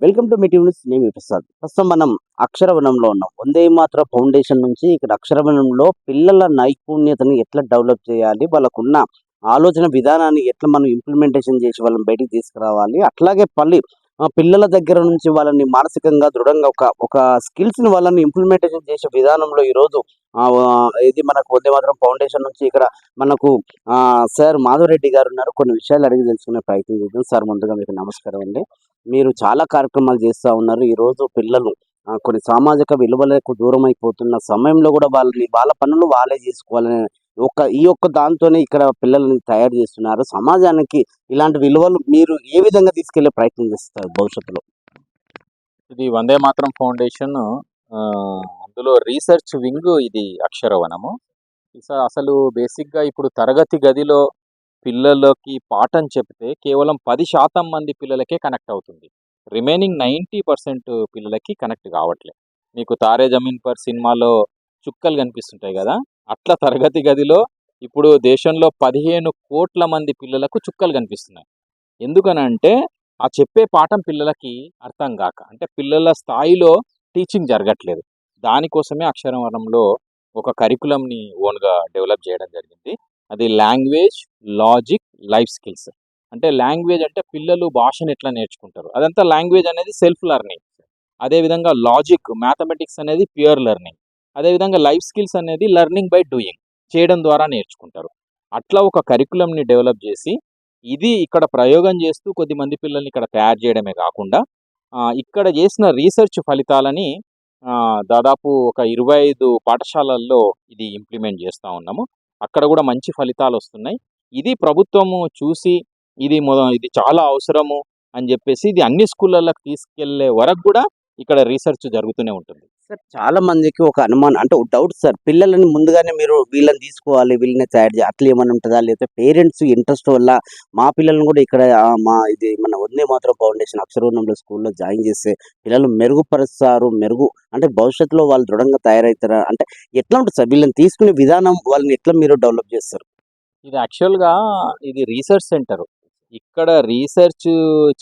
Welcome to మీటివ్ news నేను ప్రసాద్. ప్రస్తుతం మనం అక్షరవనంలో ఉన్నాం. వందే మాత్ర ఫౌండేషన్ నుంచి ఇక్కడ అక్షరవనంలో పిల్లల నైపుణ్యతని ఎట్లా డెవలప్ చేయాలి వాళ్ళకున్న ఆలోచన విధానాన్ని ఎట్లా మనం ఇంప్లిమెంటేషన్ చేసి వాళ్ళని బయటికి తీసుకురావాలి అట్లాగే పల్లి పిల్లల దగ్గర నుంచి వాళ్ళని మానసికంగా దృఢంగా ఒక ఒక స్కిల్స్ని వాళ్ళని ఇంప్లిమెంటేషన్ చేసే విధానంలో ఈరోజు ఇది మనకు వందే మాత్రం ఫౌండేషన్ నుంచి ఇక్కడ మనకు సార్ మాధవరెడ్డి గారు ఉన్నారు. కొన్ని విషయాలు అడిగి తెలుసుకునే ప్రయత్నం చేద్దాం. సార్ ముందుగా మీకు నమస్కారం అండి. మీరు చాలా కార్యక్రమాలు చేస్తూ ఉన్నారు. ఈ రోజు పిల్లలు కొన్ని సామాజిక విలువలకు దూరం అయిపోతున్న సమయంలో కూడా వాళ్ళని వాళ్ళ పనులు వాళ్ళే చేసుకోవాలని ఒక ఈ ఒక్క దాంతోనే ఇక్కడ పిల్లల్ని తయారు చేస్తున్నారు. సమాజానికి ఇలాంటి విలువలు మీరు ఏ విధంగా తీసుకెళ్ళే ప్రయత్నం చేస్తారు భవిష్యత్తులో? ఇది వందే మాత్రం ఫౌండేషన్ ఆ, అందులో రీసెర్చ్ వింగ్ ఇది అక్షరవనము. అసలు బేసిక్గా ఇప్పుడు తరగతి గదిలో పిల్లలకి పాఠం చెప్తే కేవలం పది శాతం మంది పిల్లలకే కనెక్ట్ అవుతుంది. రిమైనింగ్ నైంటీ పర్సెంట్ పిల్లలకి కనెక్ట్ కావట్లేదు మీకు తారే జమీన్ పర్ సినిమాలో చుక్కలు కనిపిస్తుంటాయి కదా? అట్లా తరగతి గదిలో ఇప్పుడు దేశంలో పదిహేను కోట్ల మంది పిల్లలకు చుక్కలు కనిపిస్తున్నాయి. ఎందుకనంటే ఆ చెప్పే పాఠం పిల్లలకి అర్థం కాక అంటే పిల్లల స్థాయిలో టీచింగ్ జరగట్లేదు. దానికోసమే అక్షరవనంలో ఒక కరికులంని ఓన్గా డెవలప్ చేయడం జరిగింది. అది లాంగ్వేజ్ లాజిక్ లైఫ్ స్కిల్స్. అంటే లాంగ్వేజ్ అంటే పిల్లలు భాషను ఎట్లా నేర్చుకుంటారు? అదంతా లాంగ్వేజ్ అనేది సెల్ఫ్ లెర్నింగ్. అదేవిధంగా లాజిక్ మ్యాథమెటిక్స్ అనేది ప్యూర్ లెర్నింగ్. అదేవిధంగా లైఫ్ స్కిల్స్ అనేది లెర్నింగ్ బై డూయింగ్ చేయడం ద్వారా నేర్చుకుంటారు. అట్లా ఒక కరికులంని డెవలప్ చేసి ఇది ఇక్కడ ప్రయోగం చేస్తూ కొద్ది మంది పిల్లల్ని ఇక్కడ తయారు చేయడమే కాకుండా ఇక్కడ చేసిన రీసెర్చ్ ఫలితాలని దాదాపు ఒక ఇరవై ఐదు పాఠశాలల్లో ఇది ఇంప్లిమెంట్ చేస్తూ ఉన్నాము. అక్కడ కూడా మంచి ఫలితాలు వస్తున్నాయి. ఇది ప్రభుత్వము చూసి ఇది ఇది చాలా అవసరము అని చెప్పేసి ఇది అన్ని స్కూళ్ళకి తీసుకెళ్ళే వరకు కూడా ఇక్కడ రీసెర్చ్ జరుగుతూనే ఉంటుంది. సార్ చాలా మందికి ఒక అనుమానం అంటే డౌట్ సార్. పిల్లలని ముందుగానే మీరు వీళ్ళని తీసుకోవాలి వీళ్ళని తయారు చేయాలి అట్లా ఏమైనా ఉంటుందా? లేకపోతే పేరెంట్స్ ఇంట్రెస్ట్ వల్ల మా పిల్లల్ని కూడా ఇక్కడ మా ఇది మన వందే మాత్రం ఫౌండేషన్ అక్షరవనంలో స్కూల్లో జాయిన్ చేస్తే పిల్లలు మెరుగుపరుస్తారు మెరుగు అంటే భవిష్యత్తులో వాళ్ళు దృఢంగా తయారవుతారా అంటే ఎట్లా ఉంటుంది సార్? వీళ్ళని తీసుకునే విధానం వాళ్ళని ఎట్లా మీరు డెవలప్ చేస్తారు? ఇది యాక్చువల్గా ఇది రీసెర్చ్ సెంటర్ ఇక్కడ రీసెర్చ్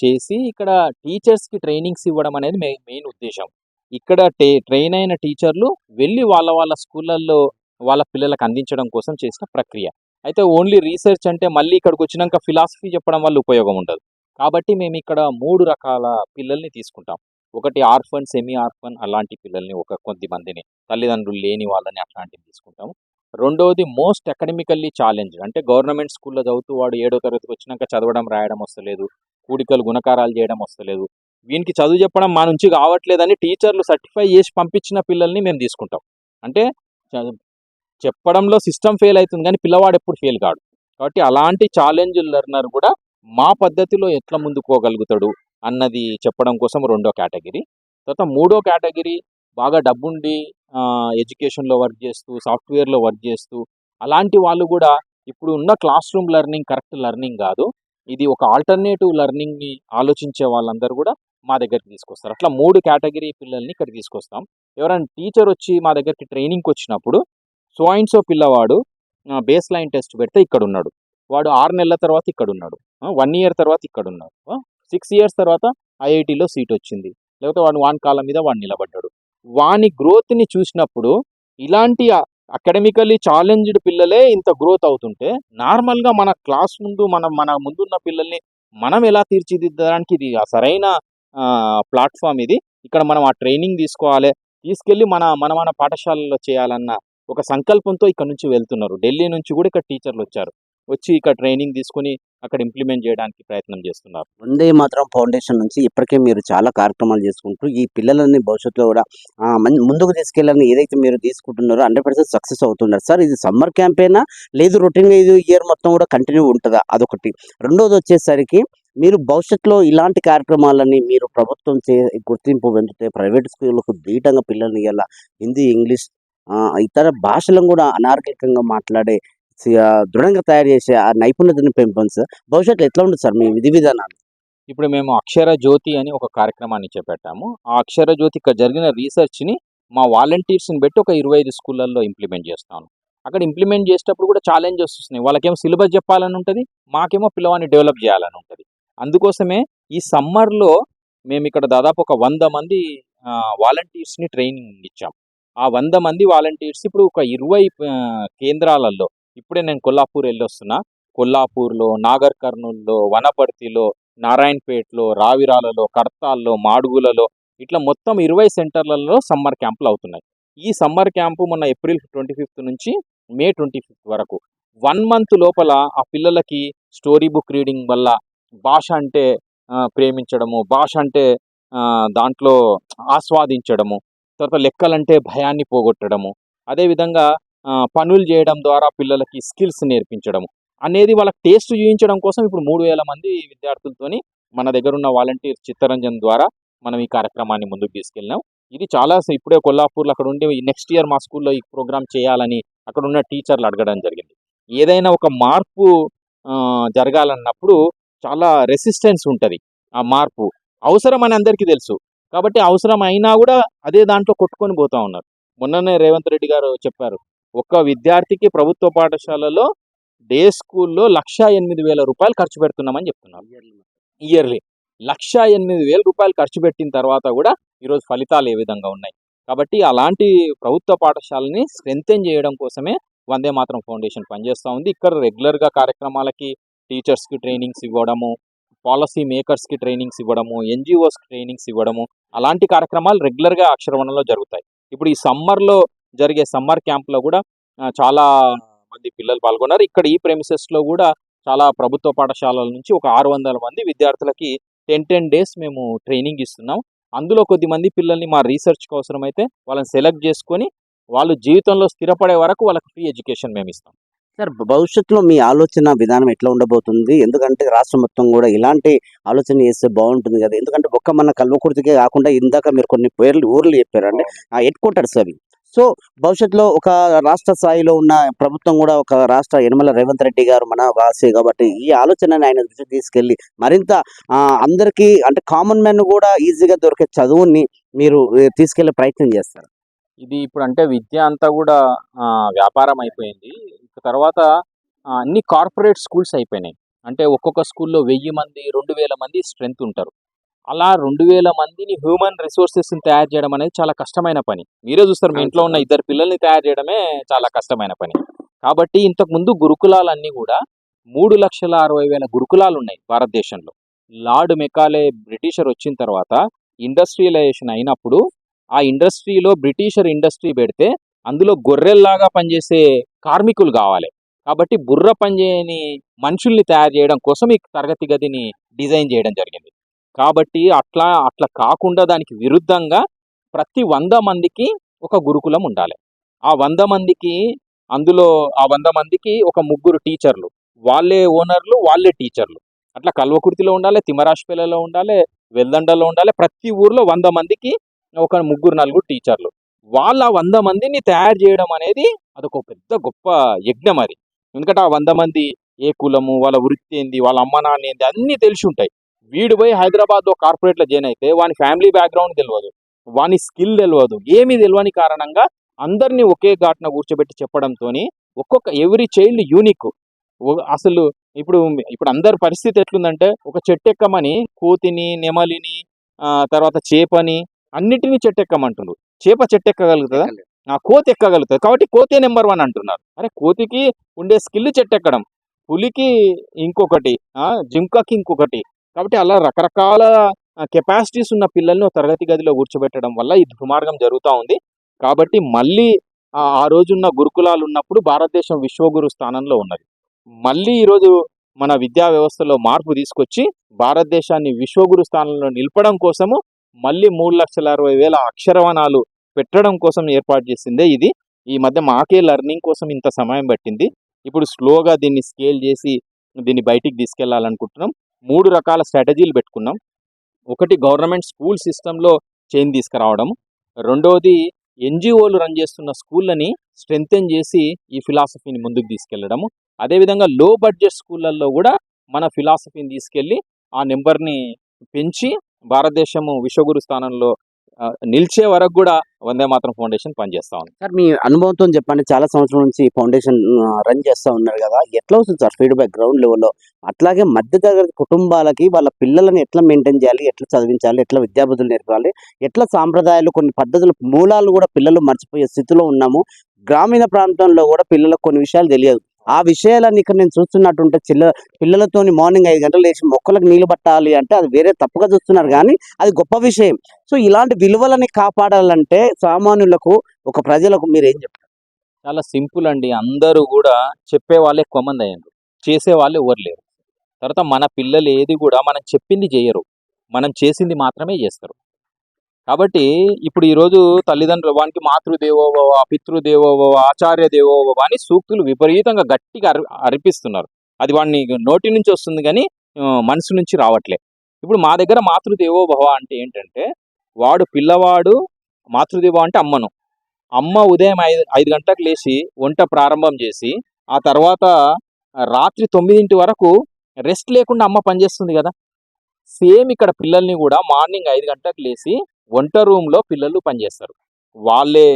చేసి ఇక్కడ టీచర్స్కి ట్రైనింగ్స్ ఇవ్వడం అనేది మెయిన్ మెయిన్ ఉద్దేశం. ఇక్కడ టే ట్రైన్ అయిన టీచర్లు వెళ్ళి వాళ్ళ వాళ్ళ స్కూళ్ళల్లో వాళ్ళ పిల్లలకు అందించడం కోసం చేసిన ప్రక్రియ. అయితే ఓన్లీ రీసెర్చ్ అంటే మళ్ళీ ఇక్కడికి వచ్చినాక ఫిలాసఫీ చెప్పడం వల్ల ఉపయోగం ఉండదు. కాబట్టి మేము ఇక్కడ మూడు రకాల పిల్లల్ని తీసుకుంటాం. ఒకటి ఆర్ఫన్ సెమీ ఆర్ఫన్ అలాంటి పిల్లల్ని ఒక కొద్ది మందిని తల్లిదండ్రులు లేని వాళ్ళని అట్లాంటివి తీసుకుంటాము. రెండవది మోస్ట్ అకాడమికల్లీ ఛాలెంజ్ అంటే గవర్నమెంట్ స్కూల్లో చదువుతూ వాడు ఏడో తరగతికి వచ్చినాక చదవడం రాయడం వస్తలేదు. కూడికలు గుణకారాలు చేయడం వస్తలేదు. వీనికి చదువు చెప్పడం మా నుంచి కావట్లేదని టీచర్లు సర్టిఫై చేసి పంపించిన పిల్లల్ని మేము తీసుకుంటాం. అంటే చెప్పడంలో సిస్టమ్ ఫెయిల్ అవుతుంది కానీ పిల్లవాడు ఎప్పుడు ఫెయిల్ కాడు. కాబట్టి అలాంటి ఛాలెంజ్ లెర్నర్ కూడా మా పద్ధతిలో ఎట్లా ముందుకోగలుగుతాడు అన్నది చెప్పడం కోసం రెండో కేటగిరీ. తర్వాత మూడో కేటగిరీ బాగా డబ్బుండి ఎడ్యుకేషన్లో వర్క్ చేస్తూ సాఫ్ట్వేర్లో వర్క్ చేస్తూ అలాంటి వాళ్ళు కూడా ఇప్పుడు ఉన్న class room learning correct learning కాదు. ఇది ఒక ఆల్టర్నేటివ్ లెర్నింగ్ని ఆలోచించే వాళ్ళందరూ కూడా మా దగ్గరికి తీసుకొస్తారు. అట్లా మూడు కేటగిరీ పిల్లల్ని ఇక్కడ తీసుకొస్తాం. ఎవరైనా టీచర్ వచ్చి మా దగ్గరికి ట్రైనింగ్కి వచ్చినప్పుడు సో అండ్ సో పిల్లవాడు బేస్ లైన్ టెస్ట్ పెడితే ఇక్కడ ఉన్నాడు. వాడు ఆరు నెలల తర్వాత ఇక్కడ ఉన్నాడు. వన్ ఇయర్ తర్వాత ఇక్కడ ఉన్నాడు. సిక్స్ ఇయర్స్ తర్వాత ఐఐటిలో సీట్ వచ్చింది. లేకపోతే వాడు వాన్ కాలం మీద వాడు నిలబడ్డాడు. వాని గ్రోత్ని చూసినప్పుడు ఇలాంటి అకాడమికలీ ఛాలెంజ్డ్ పిల్లలే ఇంత గ్రోత్ అవుతుంటే నార్మల్గా మన క్లాస్ ముందు మన మన ముందున్న పిల్లల్ని మనం ఎలా తీర్చిదిద్దడానికి ఇది ఆ సరైన ప్లాట్ఫామ్ ఇది. ఇక్కడ మనం ఆ ట్రైనింగ్ తీసుకోవాలి. తీసుకెళ్ళి మన మన మన పాఠశాలలో చేయాలన్న ఒక సంకల్పంతో ఇక్కడ నుంచి వెళ్తున్నారు. ఢిల్లీ నుంచి కూడా ఇక్కడ టీచర్లు వచ్చారు వచ్చి ఇక్కడ ట్రైనింగ్ తీసుకుని అక్కడ ఇంప్లిమెంట్ చేయడానికి ప్రయత్నం చేస్తున్నారు. వందే మాత్రం ఫౌండేషన్ నుంచి ఇప్పటికే మీరు చాలా కార్యక్రమాలు చేసుకుంటూ ఈ పిల్లలని భవిష్యత్తులో కూడా ముందుకు తీసుకెళ్ళాలని ఏదైతే మీరు తీసుకుంటున్నారో హండ్రెడ్ పర్సెంట్ సక్సెస్ అవుతున్నారు. సార్ ఇది సమ్మర్ క్యాంపేనా లేదు రొటీన్గా ఇది ఇయర్ మొత్తం కూడా కంటిన్యూ ఉంటుందా? అదొకటి. రెండోది వచ్చేసరికి మీరు భవిష్యత్తులో ఇలాంటి కార్యక్రమాలని మీరు ప్రభుత్వం చే గుర్తింపు పెంచితే ప్రైవేట్ స్కూళ్ళకు దీటంగా పిల్లల్ని ఇవ్వాల హిందీ ఇంగ్లీష్ ఇతర భాషలను కూడా అనార్కికంగా మాట్లాడే దృఢంగా తయారు చేసే ఆ నైపుణ్యతను పెంపొంది భవిష్యత్తులో ఎట్లా ఉంటుంది సార్ మీ విధి విధానాలు? ఇప్పుడు మేము అక్షర జ్యోతి అని ఒక కార్యక్రమాన్ని చేపట్టాము. ఆ అక్షర జ్యోతి ఇక్కడ జరిగిన రీసెర్చ్ని మా వాలంటీర్స్ని పెట్టి ఒక ఇరవై ఐదు స్కూళ్ళల్లో ఇంప్లిమెంట్ చేస్తాను. అక్కడ ఇంప్లిమెంట్ చేసేటప్పుడు కూడా ఛాలెంజెస్ వస్తున్నాయి. వాళ్ళకేమో సిలబస్ చెప్పాలని ఉంటుంది మాకేమో పిల్లవాడిని డెవలప్ చేయాలని ఉంటుంది. అందుకోసమే ఈ సమ్మర్లో మేము ఇక్కడ దాదాపు ఒక వంద మంది వాలంటీర్స్ని ట్రైనింగ్ ఇచ్చాం. ఆ వంద మంది వాలంటీర్స్ ఇప్పుడు ఒక ఇరవై కేంద్రాలలో ఇప్పుడే నేను కొల్లాపూర్ వెళ్ళి వస్తున్నా కొల్లాపూర్లో నాగర్ కర్నూల్లో వనపర్తిలో నారాయణపేటలో రావిరాలలో కడతాల్లో మాడుగులలో ఇట్లా మొత్తం ఇరవై సెంటర్లలో సమ్మర్ క్యాంపులు అవుతున్నాయి. ఈ సమ్మర్ క్యాంపు మొన్న ఏప్రిల్ ట్వంటీ ఫిఫ్త్ నుంచి మే ట్వంటీ ఫిఫ్త్ వరకు. వన్ మంత్ లోపల ఆ పిల్లలకి స్టోరీ బుక్ రీడింగ్ వల్ల భాష అంటే ప్రేమించడము భాష అంటే దాంట్లో ఆస్వాదించడము తర్వాత లెక్కలంటే భయాన్ని పోగొట్టడము అదేవిధంగా పనులు చేయడం ద్వారా పిల్లలకి స్కిల్స్ నేర్పించడం అనేది వాళ్ళకి టేస్ట్ చూపించడం కోసం ఇప్పుడు మూడు వేల మంది విద్యార్థులతోని మన దగ్గర ఉన్న వాలంటీర్ చిత్తరంజన్ ద్వారా మనం ఈ కార్యక్రమాన్ని ముందుకు తీసుకెళ్ళినాం. ఇది చాలా ఇప్పుడే కొల్లాపూర్లో అక్కడ ఉండి నెక్స్ట్ ఇయర్ మా స్కూల్లో ఈ ప్రోగ్రామ్ చేయాలని అక్కడ ఉన్న టీచర్లు అడగడం జరిగింది. ఏదైనా ఒక మార్పు జరగాలన్నప్పుడు చాలా రెసిస్టెన్స్ ఉంటుంది ఆ మార్పు. అవసరం అని అందరికీ తెలుసు. కాబట్టి అవసరం అయినా కూడా అదే దాంట్లో కొట్టుకొని పోతా ఉన్నారు. మొన్ననే రేవంత్ రెడ్డి గారు చెప్పారు. ఒక్క విద్యార్థికి ప్రభుత్వ పాఠశాలలో డే స్కూల్లో లక్ష ఎనిమిది వేల రూపాయలు ఖర్చు పెడుతున్నామని చెప్తున్నారు. ఇయర్లీ లక్ష ఎనిమిది వేల రూపాయలు ఖర్చు పెట్టిన తర్వాత కూడా ఈరోజు ఫలితాలు ఏ విధంగా ఉన్నాయి? కాబట్టి అలాంటి ప్రభుత్వ పాఠశాలని స్ట్రెంగ్తెన్ చేయడం కోసమే వందే మాత్రం ఫౌండేషన్ పనిచేస్తూ ఉంది. ఇక్కడ రెగ్యులర్గా కార్యక్రమాలకి టీచర్స్కి ట్రైనింగ్స్ ఇవ్వడము పాలసీ మేకర్స్కి ట్రైనింగ్స్ ఇవ్వడము ఎన్జిఓస్కి ట్రైనింగ్స్ ఇవ్వడము అలాంటి కార్యక్రమాలు రెగ్యులర్గా అక్షరవణంలో జరుగుతాయి. ఇప్పుడు ఈ సమ్మర్లో జరిగే సమ్మర్ క్యాంప్లో కూడా చాలా మంది పిల్లలు పాల్గొన్నారు. ఇక్కడ ఈ ప్రెమిసెస్లో కూడా చాలా ప్రభుత్వ పాఠశాలల నుంచి ఒక ఆరు వందల మంది విద్యార్థులకి టెన్ టెన్ డేస్ మేము ట్రైనింగ్ ఇస్తున్నాం. అందులో కొద్ది మంది పిల్లల్ని మా రీసెర్చ్కి అవసరమైతే వాళ్ళని సెలెక్ట్ చేసుకొని వాళ్ళు జీవితంలో స్థిరపడే వరకు వాళ్ళకి ఫ్రీ ఎడ్యుకేషన్ మేము ఇస్తాం. సార్ భవిష్యత్తులో మీ ఆలోచన విధానం ఎట్లా ఉండబోతుంది? ఎందుకంటే రాష్ట్రం మొత్తం కూడా ఇలాంటి ఆలోచన చేస్తే బాగుంటుంది కదా. ఎందుకంటే ఒక్క మన కల్వకుర్తికే కాకుండా ఇందాక మీరు కొన్ని పేర్లు ఊర్లు చెప్పారండి. ఆ హెడ్ క్వార్టర్స్ అవి. సో భవిష్యత్తులో ఒక రాష్ట్ర స్థాయిలో ఉన్న ప్రభుత్వం కూడా ఒక రాష్ట్ర యనమల రేవంత్ రెడ్డి గారు మన వాసి కాబట్టి ఈ ఆలోచనని ఆయన దృష్టి తీసుకెళ్ళి మరింత అందరికీ అంటే కామన్ మ్యాన్ కూడా ఈజీగా దొరికే చదువుని మీరు తీసుకెళ్ళే ప్రయత్నం చేస్తారు. ఇది ఇప్పుడు అంటే విద్య అంతా కూడా వ్యాపారం అయిపోయింది. తర్వాత అన్ని కార్పొరేట్ స్కూల్స్ అయిపోయినాయి. అంటే ఒక్కొక్క స్కూల్లో వెయ్యి మంది రెండు వేల మంది స్ట్రెంత్ ఉంటారు. అలా రెండు వేల మందిని హ్యూమన్ రిసోర్సెస్ని తయారు చేయడం అనేది చాలా కష్టమైన పని. మీరే చూస్తారు మీ ఇంట్లో ఉన్న ఇద్దరు పిల్లల్ని తయారు చేయడమే చాలా కష్టమైన పని. కాబట్టి ఇంతకు ముందు గురుకులాలన్నీ కూడా మూడు లక్షల అరవై వేల గురుకులాలు ఉన్నాయి భారతదేశంలో. లార్డ్ మెకాలే బ్రిటిషర్ వచ్చిన తర్వాత ఇండస్ట్రియలైజేషన్ అయినప్పుడు ఆ ఇండస్ట్రీలో బ్రిటిషర్ ఇండస్ట్రీ పెడితే అందులో గొర్రెల్లాగా పనిచేసే కార్మికులు కావాలి. కాబట్టి బుర్ర పనిచేయని మనుషుల్ని తయారు చేయడం కోసం ఈ తరగతి గదిని డిజైన్ చేయడం జరిగింది. కాబట్టి అట్లా అట్లా కాకుండా దానికి విరుద్ధంగా ప్రతి వంద మందికి ఒక గురుకులం ఉండాలి. ఆ వంద మందికి అందులో ఆ వంద మందికి ఒక ముగ్గురు టీచర్లు. వాళ్ళే ఓనర్లు వాళ్ళే టీచర్లు. అట్లా కల్వకుర్తిలో ఉండాలి తిమరాష్పేలలో ఉండాలి వెల్దండలో ఉండాలి ప్రతి ఊర్లో వంద మందికి ఒక ముగ్గురు నలుగురు టీచర్లు. వాళ్ళ వంద మందిని తయారు చేయడం అనేది అదొక పెద్ద గొప్ప యజ్ఞం అది. ఎందుకంటే ఆ వంద మంది ఏ కులము వాళ్ళ వృత్తి ఏంది వాళ్ళ అమ్మ నాన్న ఏంది అన్నీ తెలిసి ఉంటాయి. వీడు పోయి హైదరాబాద్లో కార్పొరేట్లో జాయిన్ అయితే వాని ఫ్యామిలీ బ్యాక్గ్రౌండ్ తెలియదు వాని స్కిల్ తెలియదు ఏమీ తెలియని కారణంగా అందరినీ ఒకే ఘాట్న కూర్చోబెట్టి చెప్పడంతో ఒక్కొక్క ఎవ్రీ చైల్డ్ యూనిక్ అసలు ఇప్పుడు ఇప్పుడు అందరి పరిస్థితి ఎట్లుందంటే ఒక చెట్టు ఎక్కమని కోతిని నెమలిని ఆ, తర్వాత చేపని అన్నిటినీ చెట్టు ఎక్కమంటున్నారు చేప చెట్టు ఎక్కగలుగుతుందా ఆ కోతి ఎక్కగలుగుతుంది. కాబట్టి కోతే నెంబర్ వన్ అంటున్నారు. అరే కోతికి ఉండే స్కిల్ చెట్టు ఎక్కడం పులికి ఇంకొకటి జింకకి ఇంకొకటి కాబట్టి అలా రకరకాల కెపాసిటీస్ ఉన్న పిల్లల్ని తరగతి గదిలో కూర్చోబెట్టడం వల్ల ఈ దుర్మార్గం జరుగుతూ ఉంది. కాబట్టి మళ్ళీ ఆ రోజున్న గురుకులాలు ఉన్నప్పుడు భారతదేశం విశ్వగురు స్థానంలో ఉన్నది. మళ్ళీ ఈరోజు మన విద్యా వ్యవస్థలో మార్పు తీసుకొచ్చి భారతదేశాన్ని విశ్వగురు స్థానంలో నిలపడం కోసము మళ్ళీ మూడు లక్షల అరవై వేల అక్షరవనాలు పెట్టడం కోసం ఏర్పాటు చేసిందే ఇది. ఈ మధ్య మాకే లెర్నింగ్ కోసం ఇంత సమయం పట్టింది. ఇప్పుడు స్లోగా దీన్ని స్కేల్ చేసి దీన్ని బయటికి తీసుకెళ్ళాలనుకుంటున్నాం. మూడు రకాల స్ట్రాటజీలు పెట్టుకున్నాం. ఒకటి గవర్నమెంట్ స్కూల్ సిస్టంలో చేంజ్ తీసుకురావడం. రెండవది ఎన్జిఓలు రన్ చేస్తున్న స్కూళ్ళని స్ట్రెంగ్తెన్ చేసి ఈ ఫిలాసఫీని ముందుకు తీసుకెళ్ళడము అదేవిధంగా లో బడ్జెట్ స్కూళ్ళల్లో కూడా మన ఫిలాసఫీని తీసుకెళ్ళి ఆ నెంబర్ని పెంచి భారతదేశము విశ్వగురు స్థానంలో నిలిచే వరకు కూడా వందే మాత్రం ఫౌండేషన్ పనిచేస్తా ఉంది. సార్ మీ అనుభవంతో చెప్పండి. చాలా సంవత్సరాల నుంచి ఈ ఫౌండేషన్ రన్ చేస్తా ఉన్నారు కదా. ఎట్లా వస్తుంది సార్ ఫీడ్బ్యాక్ గ్రౌండ్ లెవెల్లో? అట్లాగే మధ్య తరగతి కుటుంబాలకి వాళ్ళ పిల్లలను ఎట్లా మెయింటైన్ చేయాలి? ఎట్లా చదివించాలి? ఎట్లా విద్యాబుద్ధులు నేర్పాలి? ఎట్లా సాంప్రదాయాలు కొన్ని పద్ధతులు మూలాలు కూడా పిల్లలు మర్చిపోయే స్థితిలో ఉన్నాము. గ్రామీణ ప్రాంతంలో కూడా పిల్లలకు కొన్ని విషయాలు తెలియదు. ఆ విషయాలన్నీ ఇక్కడ నేను చూస్తున్నట్టుంటే చిల్ల పిల్లలతోని మార్నింగ్ ఐదు గంటలు లేచి మొక్కలకు నీళ్ళు పట్టాలి అంటే అది వేరే తప్పుగా చూస్తున్నారు. కానీ అది గొప్ప విషయం. సో ఇలాంటి విలువలని కాపాడాలంటే సామాన్యులకు ఒక ప్రజలకు మీరు ఏం చెప్తారు? చాలా సింపుల్ అండి. అందరూ కూడా చెప్పే వాళ్ళే ఎక్కువ అయ్యారు. చేసే వాళ్ళు ఎవరు లేరు. తర్వాత మన పిల్లలు ఏది కూడా మనం చెప్పింది చేయరు. మనం చేసింది మాత్రమే చేస్తారు. కాబట్టి ఇప్పుడు ఈరోజు తల్లిదండ్రులు వానికి మాతృదేవోభవ పితృదేవోభవ ఆచార్య దేవోభవ అని సూక్తులు విపరీతంగా గట్టిగా అరి అరిపిస్తున్నారు. అది వాడిని నోటి నుంచి వస్తుంది కానీ మనసు నుంచి రావట్లే. ఇప్పుడు మా దగ్గర మాతృదేవోభవ అంటే ఏంటంటే వాడు పిల్లవాడు మాతృదేవ అంటే అమ్మను. అమ్మ ఉదయం ఐదు ఐదు గంటలకు లేచి వంట ప్రారంభం చేసి ఆ తర్వాత రాత్రి తొమ్మిదింటి వరకు రెస్ట్ లేకుండా అమ్మ పనిచేస్తుంది కదా. సేమ్ ఇక్కడ పిల్లల్ని కూడా మార్నింగ్ ఐదు గంటలకు లేచి వంట రూమ్లో పిల్లలు పనిచేస్తారు. వాళ్ళే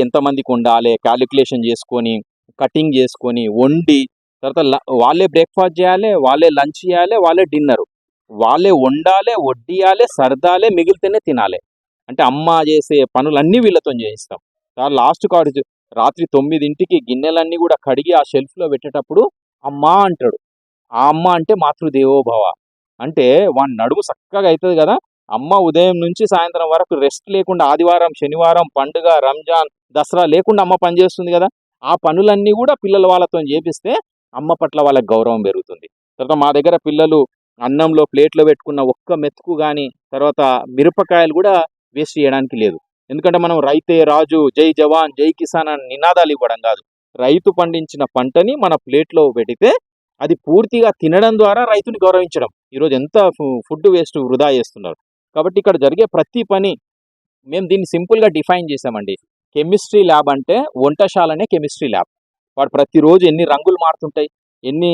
ఎంతమందికి ఉండాలి క్యాలిక్యులేషన్ చేసుకొని కటింగ్ చేసుకొని వండి తర్వాత వాళ్ళే బ్రేక్ఫాస్ట్ చేయాలి వాళ్ళే లంచ్ చేయాలి వాళ్ళే డిన్నర్. వాళ్ళే వండాలి వడ్డియాలి సరదాలే మిగిలితేనే తినాలి. అంటే అమ్మ చేసే పనులన్నీ వీళ్ళతో చేయిస్తాం. లాస్ట్ కాడు రాత్రి తొమ్మిదింటికి గిన్నెలన్నీ కూడా కడిగి ఆ షెల్ఫ్లో పెట్టేటప్పుడు అమ్మ అంటాడు. ఆ అమ్మ అంటే మాతృదేవోభవ. అంటే వాడి నడుము చక్కగా అవుతుంది కదా అమ్మ ఉదయం నుంచి సాయంత్రం వరకు రెస్ట్ లేకుండా ఆదివారం శనివారం పండుగ రంజాన్ దసరా లేకుండా అమ్మ పనిచేస్తుంది కదా. ఆ పనులన్నీ కూడా పిల్లల వాళ్ళతో చేపిస్తే అమ్మ పట్ల వాళ్ళకి గౌరవం పెరుగుతుంది. తర్వాత మా దగ్గర పిల్లలు అన్నంలో ప్లేట్లో పెట్టుకున్న ఒక్క మెతుకు కానీ తర్వాత మిరపకాయలు కూడా వేస్ట్ చేయడానికి లేదు. ఎందుకంటే మనం రైతే రాజు జై జవాన్ జై కిసాన్ అని నినాదాలు ఇవ్వడం కాదు. రైతు పండించిన పంటని మన ప్లేట్లో పెడితే అది పూర్తిగా తినడం ద్వారా రైతుని గౌరవించడం. ఈరోజు ఎంత ఫుడ్ వేస్ట్ వృధా చేస్తున్నారు. కాబట్టి ఇక్కడ జరిగే ప్రతి పని మేము దీన్ని సింపుల్గా డిఫైన్ చేసామండి కెమిస్ట్రీ ల్యాబ్ అంటే వంటశాలనే కెమిస్ట్రీ ల్యాబ్. వాడు ప్రతిరోజు ఎన్ని రంగులు మారుతుంటాయి ఎన్ని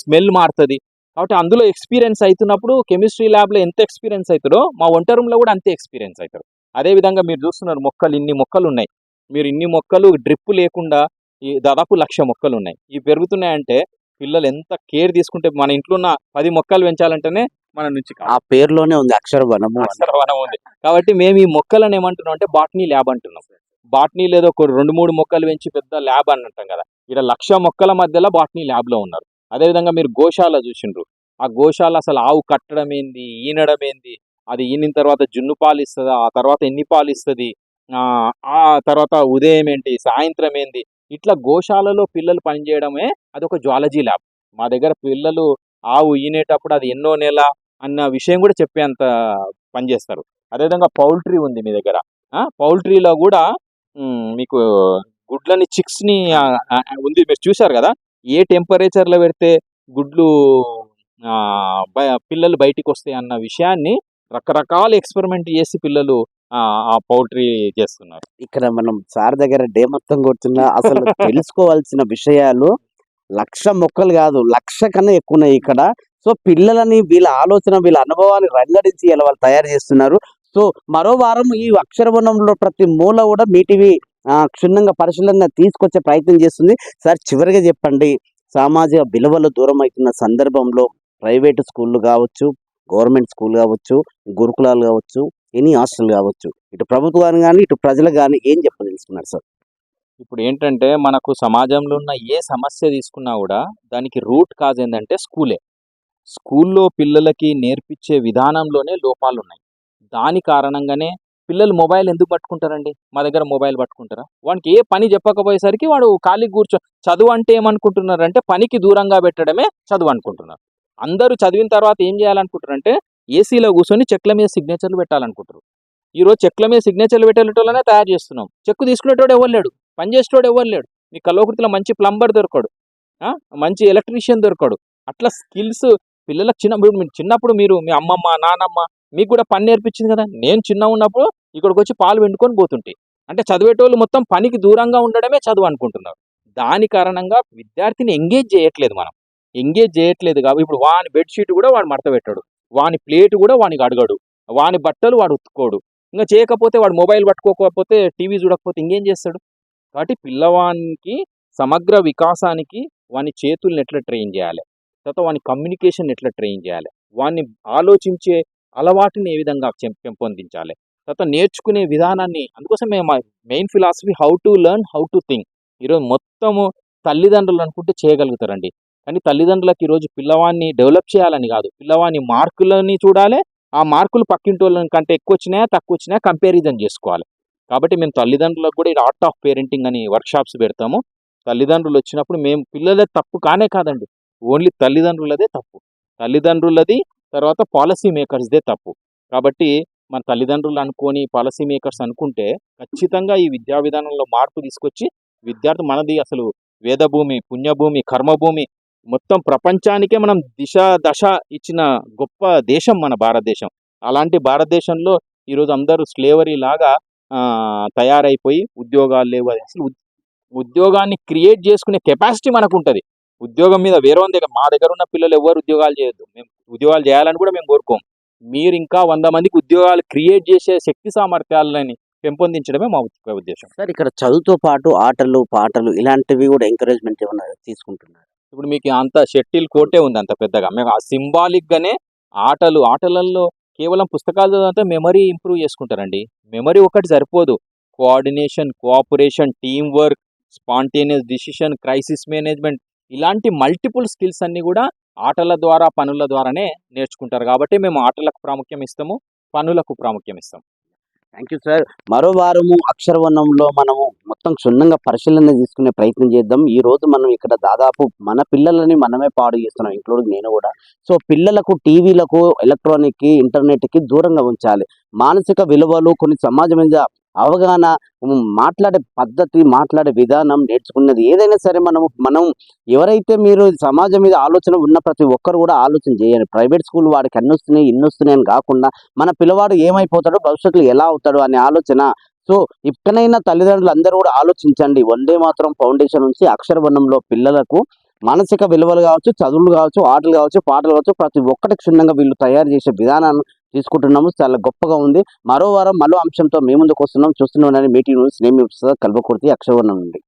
స్మెల్ మారుతుంది. కాబట్టి అందులో ఎక్స్పీరియన్స్ అవుతున్నప్పుడు కెమిస్ట్రీ ల్యాబ్లో ఎంత ఎక్స్పీరియన్స్ అవుతుందో మా వంట రూమ్లో కూడా అంతే ఎక్స్పీరియన్స్ అవుతారు అదే విధంగా మీరు చూస్తున్నారు మొక్కలు ఇన్ని మొక్కలు ఉన్నాయి. మీరు ఇన్ని మొక్కలు డ్రిప్ లేకుండా ఈ దాదాపు లక్ష మొక్కలు ఉన్నాయి. ఇవి పెరుగుతున్నాయంటే పిల్లలు ఎంత కేర్ తీసుకుంటే మన ఇంట్లో ఉన్న పది మొక్కలు పెంచాలంటేనే మన నుంచి ఆ పేరులోనే ఉంది అక్షర వనము అని. అక్షరవనం ఉంది. కాబట్టి మేము ఈ మొక్కలను ఏమంటున్నాం అంటే బాటనీ ల్యాబ్ అంటున్నాం. బాటనీ లేదో ఒక రెండు మూడు మొక్కలు పెంచి పెద్ద ల్యాబ్ అని అంటాం కదా. ఇక్కడ లక్ష మొక్కల మధ్యలో బాటనీ ల్యాబ్లో ఉన్నారు. అదేవిధంగా మీరు గోశాల చూసిండ్రు. ఆ గోశాల అసలు ఆవు కట్టడం ఏంది? ఈనడం ఏంది? అది ఈనిన తర్వాత జున్ను పాలు ఇస్తుందా ఆ తర్వాత ఎన్ని పాలు ఇస్తుంది ఆ తర్వాత ఉదయం ఏంటి? సాయంత్రం ఏంది? ఇట్లా గోశాలలో పిల్లలు పనిచేయడమే అది ఒక జ్వాలజీ ల్యాబ్. మా దగ్గర పిల్లలు ఆవు ఈనేటప్పుడు అది ఎన్నో నెల అన్న విషయం కూడా చెప్పేంత పనిచేస్తారు అదేవిధంగా పౌల్ట్రీ ఉంది మీ దగ్గర. పౌల్ట్రీలో కూడా మీకు గుడ్లని చిక్స్ని ఉంది. మీరు చూశారు కదా? ఏ టెంపరేచర్లో పెడితే గుడ్లు పిల్లలు బయటికి వస్తాయి అన్న విషయాన్ని రకరకాల ఎక్స్పెరిమెంట్ చేసి పిల్లలు ఆ, పౌల్ట్రీ చేస్తున్నారు. ఇక్కడ మనం సార్ దగ్గర డే మొత్తం కూర్చున్నా అసలు తెలుసుకోవాల్సిన విషయాలు లక్ష మొక్కలు కాదు లక్ష కన్నా ఎక్కువ ఉన్నాయి ఇక్కడ. సో పిల్లలని వీళ్ళ ఆలోచన వీళ్ళ అనుభవాన్ని రంగడించి ఇలా వాళ్ళు తయారు చేస్తున్నారు. సో మరో వారం ఈ అక్షరవనంలో ప్రతి మూల కూడా మీటివి క్షుణ్ణంగా పరిశీలన తీసుకొచ్చే ప్రయత్నం చేస్తుంది. సార్ చివరిగా చెప్పండి. సామాజిక విలువలు దూరం అవుతున్న సందర్భంలో ప్రైవేట్ స్కూళ్ళు కావచ్చు గవర్నమెంట్ స్కూల్ కావచ్చు గురుకులాలు కావచ్చు ఎనీ హాస్టల్ కావచ్చు ఇటు ప్రభుత్వాన్ని కానీ ఇటు ప్రజలు కానీ ఏం చెప్పదలుచుకున్నారు సార్? ఇప్పుడు ఏంటంటే మనకు సమాజంలో ఉన్న ఏ సమస్య తీసుకున్నా కూడా దానికి రూట్ కాజ్ ఏంటంటే స్కూలే. స్కూల్లో పిల్లలకి నేర్పించే విధానంలోనే లోపాలు ఉన్నాయి దాని కారణంగానే పిల్లలు మొబైల్ ఎందుకు పట్టుకుంటారండి? మా దగ్గర మొబైల్ పట్టుకుంటారా? వానికి ఏ పని చెప్పకపోయేసరికి వాడు ఖాళీ కూర్చో చదువు అంటే ఏమనుకుంటున్నారంటే పనికి దూరంగా పెట్టడమే చదువు అనుకుంటున్నారు. అందరూ చదివిన తర్వాత ఏం చేయాలనుకుంటారంటే ఏసీలో కూర్చొని చెక్ల మీద సిగ్నేచర్లు పెట్టాలనుకుంటారు. ఈరోజు చెక్ల మీద సిగ్నేచర్లు పెట్టేటోళ్ళనే తయారు చేస్తున్నాం. చెక్కు తీసుకునేటోడు ఎవరు పని చేసేటోడు ఎవరు లేడు? మీ కల్వకుర్తిలో మంచి ప్లంబర్ దొరకడు. మంచి ఎలక్ట్రీషియన్ దొరకడు. అట్లా స్కిల్స్ పిల్లలకు చిన్నప్పుడు మీరు చిన్నప్పుడు మీరు మీ అమ్మమ్మ నానమ్మ మీకు కూడా పని నేర్పించింది కదా? నేను చిన్న ఉన్నప్పుడు ఇక్కడికి వచ్చి పాలు వెండుకొని పోతుంటే. అంటే చదివేటోళ్ళు మొత్తం పనికి దూరంగా ఉండడమే చదువు అనుకుంటున్నారు. దాని కారణంగా విద్యార్థిని ఎంగేజ్ చేయట్లేదు మనం. ఎంగేజ్ చేయట్లేదు కాబట్టి ఇప్పుడు వాని బెడ్షీట్ కూడా వాడు మడత పెట్టాడు. వాని ప్లేట్ కూడా వానికి అడగడు. వాని బట్టలు వాడు ఉత్తుకోడు ఇంకా చేయకపోతే వాడు మొబైల్ పట్టుకోకపోతే టీవీ చూడకపోతే ఇంకేం చేస్తాడు? కాబట్టి పిల్లవానికి సమగ్ర వికాసానికి వాని చేతుల్ని ఎట్లా ట్రైన్ చేయాలి? తర్వాత వాని కమ్యూనికేషన్ ఎట్లా ట్రైన్ చేయాలి? వాన్ని ఆలోచించే అలవాటుని ఏ విధంగా చెం- పెంపొందించాలి? తర్వాత నేర్చుకునే విధానాన్ని అందుకోసం మేము main philosophy how to learn how to think ఈరోజు మొత్తము తల్లిదండ్రులు అనుకుంటే చేయగలుగుతారండి. కానీ తల్లిదండ్రులకు ఈరోజు పిల్లవాడిని డెవలప్ చేయాలని కాదు. పిల్లవాడిని మార్కులని చూడాలి ఆ మార్కులు పక్కింటి వాళ్ళ కంటే ఎక్కువ వచ్చినాయా తక్కువ వచ్చినాయా కంపారిజన్ చేసుకోవాలి. కాబట్టి మేము తల్లిదండ్రులకు కూడా ఇది ఆర్ట్ ఆఫ్ పేరెంటింగ్ అని వర్క్షాప్స్ పెడతాము. తల్లిదండ్రులు వచ్చినప్పుడు మేము పిల్లలే తప్పు కానే కాదండి. ఓన్లీ తల్లిదండ్రులదే తప్పు. తల్లిదండ్రులది తర్వాత పాలసీ మేకర్స్దే తప్పు. కాబట్టి మన తల్లిదండ్రులు అనుకొని పాలసీ మేకర్స్ అనుకుంటే ఖచ్చితంగా ఈ విద్యా విధానంలో మార్పు తీసుకొచ్చి విద్యార్థి మనది అసలు వేదభూమి పుణ్యభూమి కర్మభూమి మొత్తం ప్రపంచానికే మనం దిశ దశ ఇచ్చిన గొప్ప దేశం మన భారతదేశం. అలాంటి భారతదేశంలో ఈరోజు అందరూ స్లేవరీ లాగా తయారైపోయి ఉద్యోగాలు లేవు అసలు ఉద్యోగాన్ని క్రియేట్ చేసుకునే కెపాసిటీ మనకు ఉంటుంది ఉద్యోగం మీద వేరే దగ్గర మా దగ్గర ఉన్న పిల్లలు ఎవరు ఉద్యోగాలు చేయొద్దు. మేము ఉద్యోగాలు చేయాలని కూడా మేము కోరుకోం. మీరు ఇంకా వంద మందికి ఉద్యోగాలు క్రియేట్ చేసే శక్తి సామర్థ్యాలని పెంపొందించడమే మా ఉద్ద- ఉద్దేశం. సార్ ఇక్కడ చదువుతో పాటు ఆటలు పాటలు ఇలాంటివి కూడా ఎంకరేజ్మెంట్ ఏమైనా తీసుకుంటున్నారు? ఇప్పుడు మీకు అంత షెట్టిల్ కోటే ఉంది అంత పెద్దగా. మేము ఆ సింబాలిక్ గానే ఆటలు ఆటలలో కేవలం పుస్తకాలు చదివితే మెమరీ ఇంప్రూవ్ చేసుకుంటారండి. మెమరీ ఒకటి సరిపోదు. Coordination cooperation team work spontaneous decision crisis management ఇలాంటి మల్టిపుల్ స్కిల్స్ అన్నీ కూడా ఆటల ద్వారా పనుల ద్వారానే నేర్చుకుంటారు. కాబట్టి మేము ఆటలకు ప్రాముఖ్యం ఇస్తాము పనులకు ప్రాముఖ్యం ఇస్తాం థ్యాంక్ యూ సార్ మరో వారము అక్షరవర్ణంలో మనము మొత్తం క్షుణ్ణంగా పరిశీలన తీసుకునే ప్రయత్నం చేద్దాం. ఈ రోజు మనం ఇక్కడ దాదాపు మన పిల్లలని మనమే పాడు చేస్తున్నాం ఇంక్లూడింగ్ నేను కూడా. సో పిల్లలకు టీవీలకు ఎలక్ట్రానిక్ ఇంటర్నెట్కి దూరంగా ఉంచాలి. మానసిక విలువలు కొన్ని సమాజం మీద అవగాహన మాట్లాడే పద్ధతి మాట్లాడే విధానం నేర్చుకున్నది ఏదైనా సరే మనము మనం ఎవరైతే మీరు సమాజం మీద ఆలోచన ఉన్న ప్రతి ఒక్కరు కూడా ఆలోచన చేయాలి. ప్రైవేట్ స్కూల్ వాడికి అన్ని వస్తున్నాయి ఇన్ని వస్తున్నాయి అని కాకుండా మన పిల్లవాడు ఏమైపోతాడో భవిష్యత్తులో ఎలా అవుతాడు అనే ఆలోచన. సో ఇక్కడైనా తల్లిదండ్రులు అందరూ కూడా ఆలోచించండి. వందే మాత్రం ఫౌండేషన్ నుంచి అక్షరవర్ణంలో పిల్లలకు మానసిక విలువలు కావచ్చు చదువులు కావచ్చు ఆటలు కావచ్చు పాటలు కావచ్చు ప్రతి ఒక్కటి క్షుణ్ణంగా వీళ్ళు తయారు చేసే విధానాన్ని తీసుకుంటున్నాము. చాలా గొప్పగా ఉంది. మరో వారం మరో అంశంతో మీ ముందుకు వస్తున్నాం. చూస్తున్నాం మీటింగ్ న్యూస్ నేమ్ కల్వకుర్తి అక్షవర్ణం నుండి.